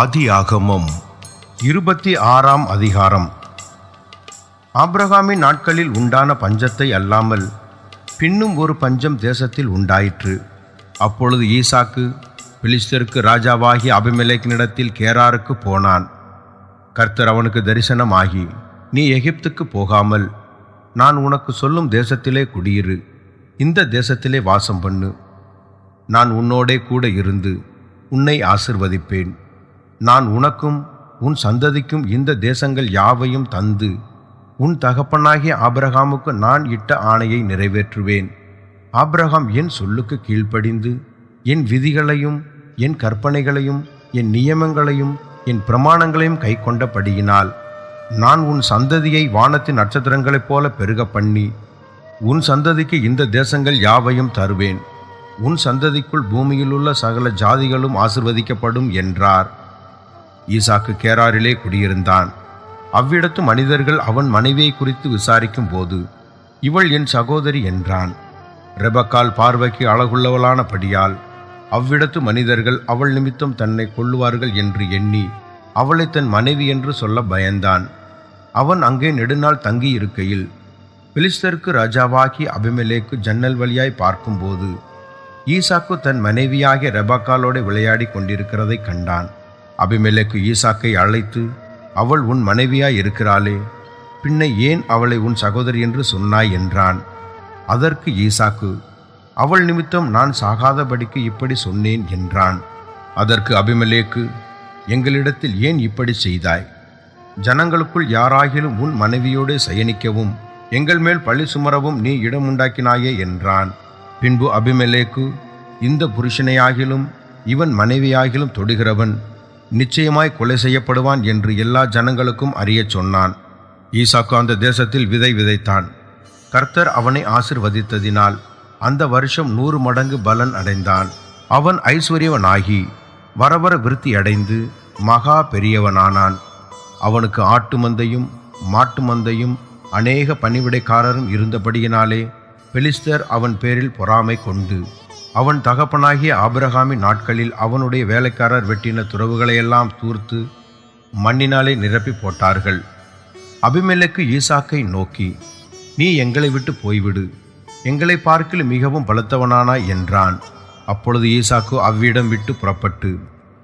ஆதியாகமம். இருபத்தி ஆறாம் அதிகாரம். ஆப்ரஹாமின் நாட்களில் உண்டான பஞ்சத்தை அல்லாமல் பின்னும் ஒரு பஞ்சம் தேசத்தில் உண்டாயிற்று. அப்பொழுது ஈசாக்கு பிலிஸ்தருக்கு ராஜாவாகி அபிமெலேக்கினிடத்தில் கேராருக்கு போனான். கர்த்தர் அவனுக்கு தரிசனமாகி நீ எகிப்துக்கு போகாமல் நான் உனக்கு சொல்லும் தேசத்திலே குடியிரு. இந்த தேசத்திலே வாசம் பண்ணு. நான் உன்னோடே கூட இருந்து உன்னை ஆசிர்வதிப்பேன். நான் உனக்கும் உன் சந்ததிக்கும் இந்த தேசங்கள் யாவையும் தந்து உன் தகப்பனாகிய ஆபிரகாமுக்கு நான் இட்ட ஆணையை நிறைவேற்றுவேன். ஆபிரகாம் என் சொல்லுக்கு கீழ்ப்படிந்து என் விதிகளையும் என் கற்பனைகளையும் என் நியமங்களையும் என் பிரமாணங்களையும் கைக்கொண்டபடியினால் நான் உன் சந்ததியை வானத்தின் நட்சத்திரங்களைப் போல பெருக பண்ணி உன் சந்ததிக்கு இந்த தேசங்கள் யாவையும் தருவேன். உன் சந்ததிக்குள் பூமியிலுள்ள சகல ஜாதிகளும் ஆசிர்வதிக்கப்படும் என்றார். ஈசாக்கு கேராரிலே குடியிருந்தான். அவ்விடத்து மனிதர்கள் அவன் மனைவியை குறித்து விசாரிக்கும் போது இவள் என் சகோதரி என்றான். ரெபக்கால் பார்வைக்கு அழகுள்ளவளானபடியால் அவ்விடத்து மனிதர்கள் அவள் நிமித்தம் தன்னை கொள்ளுவார்கள் என்று எண்ணி அவளை தன் மனைவி என்று சொல்ல பயந்தான். அவன் அங்கே நெடுநாள் தங்கியிருக்கையில் பிலிஸ்தருக்கு ராஜாவாகி அபிமலேக்கு ஜன்னல் வழியாய் பார்க்கும்போது ஈசாக்கு தன் மனைவியாகிய ரெபக்காலோடு விளையாடி கொண்டிருக்கிறதை கண்டான். அபிமெலேக்கு ஈசாக்கை அழைத்து அவள் உன் மனைவியாய் இருக்கிறாளே பின்ன ஏன் அவளை உன் சகோதரி என்று சொன்னாய்? என்றான். அதற்கு ஈசாக்கு அவள் நிமித்தம் நான் சாகாதபடிக்கு இப்படி சொன்னேன் என்றான். அதற்கு அபிமலேக்கு எங்களிடத்தில் ஏன் இப்படி செய்தாய்? ஜனங்களுக்குள் யாராகிலும் உன் மனைவியோடு சயனிக்கவும் எங்கள் மேல் பழி சுமரவும் நீ இடம் உண்டாக்கினாயே என்றான். பின்பு அபிமலேக்கு இந்த புருஷனையாகிலும் இவன் மனைவியாகிலும் தொடுகிறவன் நிச்சயமாய் கொலை செய்யப்படுவான் என்று எல்லா ஜனங்களுக்கும் அறியச் சொன்னான். ஈசாக்கு அந்த தேசத்தில் விதை விதைத்தான். கர்த்தர் அவனை ஆசிர்வதித்ததினால் அந்த வருஷம் நூறு மடங்கு பலன் அடைந்தான். அவன் ஐஸ்வர்யவனாகி வரவர விருத்தி அடைந்து மகா பெரியவனானான். அவனுக்கு ஆட்டு மந்தையும் மாட்டு மந்தையும் அநேக பணிவிடைக்காரரும் இருந்தபடியினாலே பெலிஸ்தர் அவன் பேரில் பொறாமை கொண்டு அவன் தகப்பனாகிய ஆபிரகாமின் நாட்களில் அவனுடைய வேலைக்காரர் வெட்டின துறவுகளையெல்லாம் தூர்த்து மண்ணினாலே நிரப்பி போட்டார்கள். அபிமெலக்கு ஈசாக்கை நோக்கி நீ எங்களை விட்டு போய்விடு. எங்களை பார்க்கில் மிகவும் பலத்தவனானாய் என்றான். அப்பொழுது ஈசாக்கு அவ்விடம் விட்டு புறப்பட்டு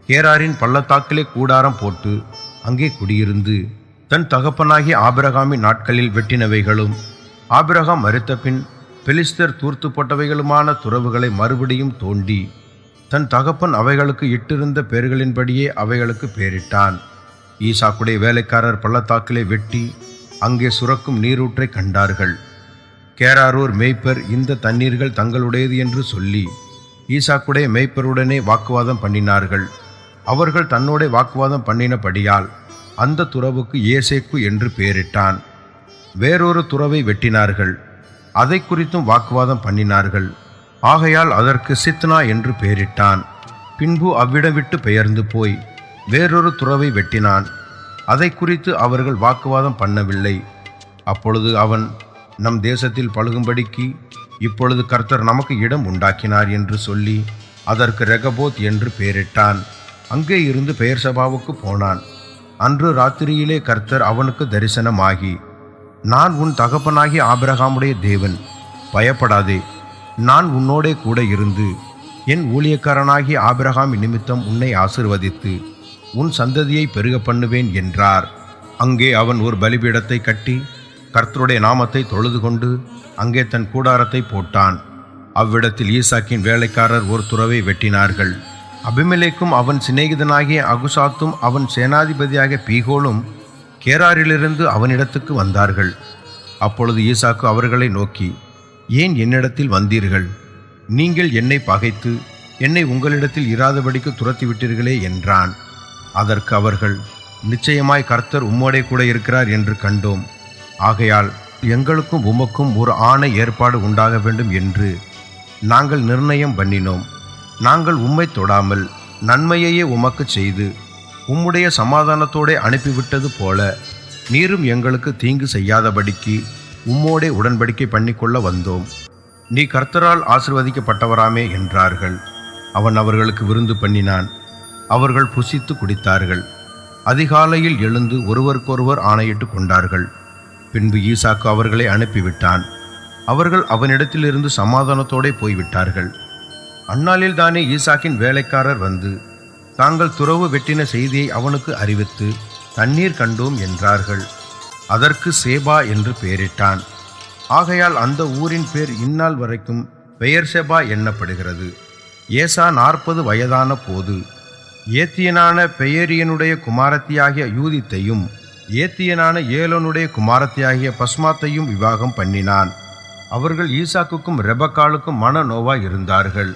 கேராரின் பள்ளத்தாக்கிலே கூடாரம் போட்டு அங்கே குடியிருந்து தன் தகப்பனாகிய ஆபிரகாமின் நாட்களில் வெட்டினவைகளும் ஆபிரகாம் மறுத்த பின் பெலிஸ்தர் தூர்த்து போட்டவைகளுமான துறவுகளை மறுபடியும் தோண்டி தன் தகப்பன் அவைகளுக்கு இட்டிருந்த பெயர்களின்படியே அவைகளுக்கு பெயரிட்டான் ஈசாக்குடைய வேலைக்காரர் பள்ளத்தாக்கிலே வெட்டி அங்கே சுரக்கும் நீரூற்றை கண்டார்கள். கேராரூர் மேய்ப்பர் இந்த தண்ணீர்கள் தங்களுடையது என்று சொல்லி ஈசாக்குடைய மேய்ப்பருடனே வாக்குவாதம் பண்ணினார்கள். அவர்கள் தன்னோட வாக்குவாதம் பண்ணினபடியால் அந்த துறவுக்கு ஏசேக்கு என்று பெயரிட்டான் வேறொரு துறவை வெட்டினார்கள். அதை குறித்தும் வாக்குவாதம் பண்ணினார்கள். ஆகையால் அதற்கு சித்னா என்று பெயரிட்டான். பின்பு அவ்விடம் விட்டு பெயர்ந்து போய் வேறொரு துறவை வெட்டினான். அதை குறித்து அவர்கள் வாக்குவாதம் பண்ணவில்லை. அப்பொழுது அவன் நம் தேசத்தில் பழுகும்படிக்கு இப்பொழுது கர்த்தர் நமக்கு இடம் உண்டாக்கினார் என்று சொல்லி அதற்கு ரெகபோத் என்று பெயரிட்டான். அங்கே இருந்து பெயர் சபாவுக்கு போனான். அன்று ராத்திரியிலே கர்த்தர் அவனுக்கு தரிசனமாகி நான் உன் தகப்பனாகிய ஆபிரகாமுடைய தேவன். பயப்படாதே. நான் உன்னோடே கூட இருந்து என் ஊழியக்காரனாகிய ஆபிரகாம் நிமித்தம் உன்னை ஆசிர்வதித்து உன் சந்ததியை பெருக பண்ணுவேன் என்றார். அங்கே அவன் ஒரு பலிபீடத்தை கட்டி கர்த்தருடைய நாமத்தை தொழுது கொண்டு அங்கே தன் கூடாரத்தை போட்டான். அவ்விடத்தில் ஈசாக்கின் வேலைக்காரர் ஒரு துறவை வெட்டினார்கள். அபிமலேக்கும் அவன் சிநேகிதனாகிய அகுசாத்தும் அவன் சேனாதிபதியாகிய பீகோலும் கேராரிலிருந்து அவனிடத்துக்கு வந்தார்கள். அப்பொழுது ஈசாக்கு அவர்களை நோக்கி ஏன் என்னிடத்தில் வந்தீர்கள்? நீங்கள் என்னை பகைத்து என்னை உங்களிடத்தில் இராதபடிக்கு துரத்தி விட்டீர்களே என்றான். அதற்கு அவர்கள் நிச்சயமாய் கர்த்தர் உம்மோடே கூட இருக்கிறார் என்று கண்டோம். ஆகையால் எங்களுக்கும் உமக்கும் ஒரு ஆணை ஏற்பாடு உண்டாக வேண்டும் என்று நாங்கள் நிர்ணயம் பண்ணினோம். நாங்கள் உம்மை தொடாமல் நன்மையையே உமக்கு செய்து உம்முடைய சமாதானத்தோடே அனுப்பிவிட்டது போல நீரும் எங்களுக்கு தீங்கு செய்யாதபடிக்கு உம்மோடே உடன்படிக்கை பண்ணிக்கொள்ள வந்தோம். நீ கர்த்தரால் ஆசிர்வதிக்கப்பட்டவராமே என்றார்கள். அவன் அவர்களுக்கு விருந்து பண்ணினான். அவர்கள் புசித்து குடித்தார்கள். அதிகாலையில் எழுந்து ஒருவருக்கொருவர் ஆணையிட்டு கொண்டார்கள். பின்பு ஈசாக்கு அவர்களை அனுப்பிவிட்டான். அவர்கள் அவனிடத்திலிருந்து சமாதானத்தோடே போய்விட்டார்கள். அந்நாளில் தானே ஈசாக்கின் வேலைக்காரர் வந்து தாங்கள் துறவு வெட்டின செய்தியை அவனுக்கு அறிவித்து தண்ணீர் கண்டோம் என்றார்கள். அதற்கு சேபா என்று பெயரிட்டான். ஆகையால் அந்த ஊரின் பேர் இந்நாள் வரைக்கும் பெயர் சேபா எண்ணப்படுகிறது ஏசா நாற்பது வயதான போது ஏத்தியனான பெயரியனுடைய குமாரத்தியாகிய யூதித்தையும் ஏத்தியனான ஏலோனுடைய குமாரத்தியாகிய பஸ்மாத்தையும் விவாகம் பண்ணினான். அவர்கள் ஈசாக்குக்கும் ரெபக்காலுக்கும் மன நோவாய் இருந்தார்கள்.